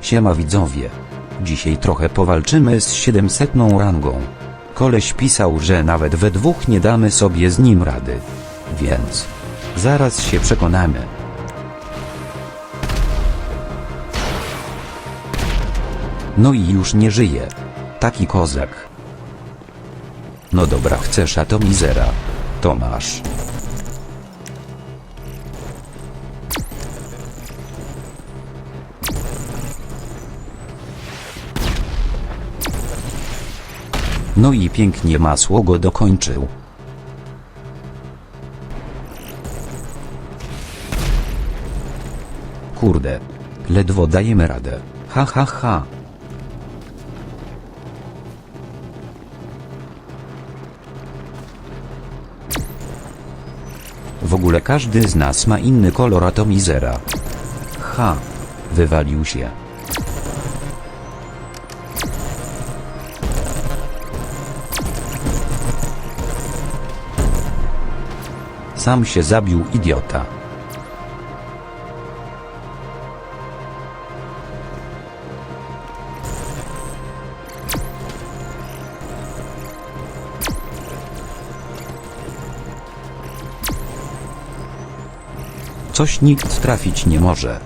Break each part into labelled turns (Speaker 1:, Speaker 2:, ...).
Speaker 1: Siema widzowie. Dzisiaj trochę powalczymy z 700 rangą. Koleś pisał, że nawet we dwóch nie damy sobie z nim rady. Więc... Zaraz się przekonamy. No i już nie żyje. Taki kozak. No dobra, chcesz atomizera. To No i pięknie masło go dokończył. Kurde. Ledwo dajemy radę. Ha ha ha. W ogóle każdy z nas ma inny kolor atomizera. Ha. Wywalił się. Sam się zabił idiota. Coś nikt trafić nie może.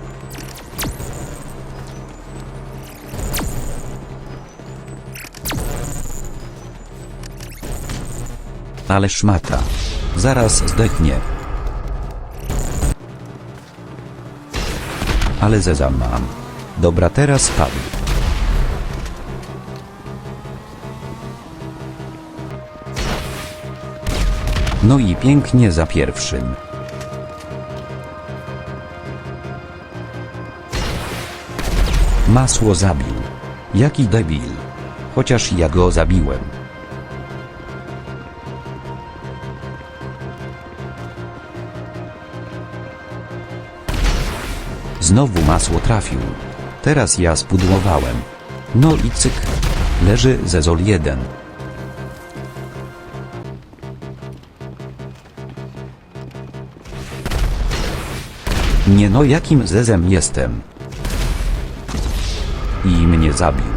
Speaker 1: Ale szmata. Zaraz zdechnie. Ale zezam mam. Dobra teraz padł. No i pięknie za pierwszym. Masło zabił. Jaki debil. Chociaż ja go zabiłem. Znowu masło trafił. Teraz ja spudłowałem. No i cyk. Leży zezol jeden. Nie no jakim zezem jestem. I mnie zabił.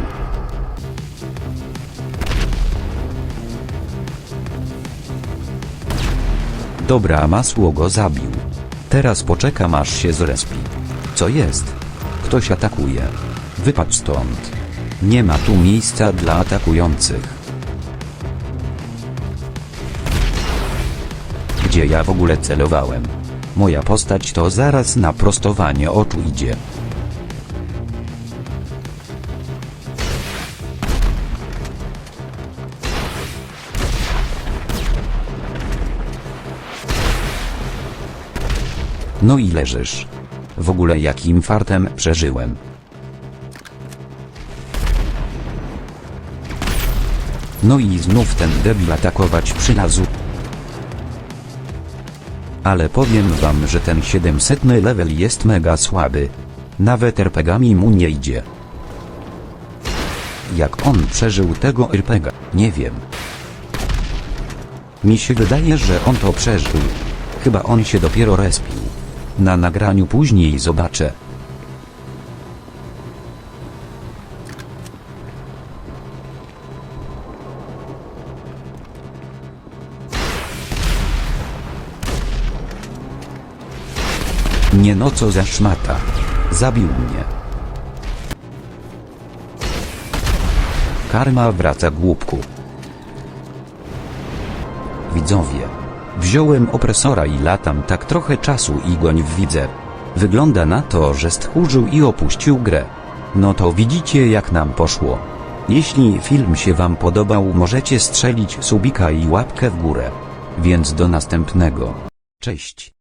Speaker 1: Dobra masło go zabił. Teraz poczekam aż się zrespi. Co jest? Ktoś atakuje. Wypadł stąd. Nie ma tu miejsca dla atakujących. Gdzie ja w ogóle celowałem? Moja postać to zaraz na prostowanie oczu idzie. No i leżysz. W ogóle jakim fartem przeżyłem. No i znów ten debil atakować przylazł. Ale powiem wam, że ten 700 level jest mega słaby. Nawet RPGami mu nie idzie. Jak on przeżył tego RPGa, nie wiem. Mi się wydaje, że on to przeżył. Chyba on się dopiero respił. Na nagraniu później zobaczę. Nie no co za szmata. Zabił mnie. Karma wraca głupku. Widzowie. Wziąłem opresora i latam tak trochę czasu i goń w widzę. Wygląda na to, że stchórzył i opuścił grę. No to widzicie jak nam poszło. Jeśli film się wam podobał możecie strzelić subika i łapkę w górę. Więc do następnego. Cześć.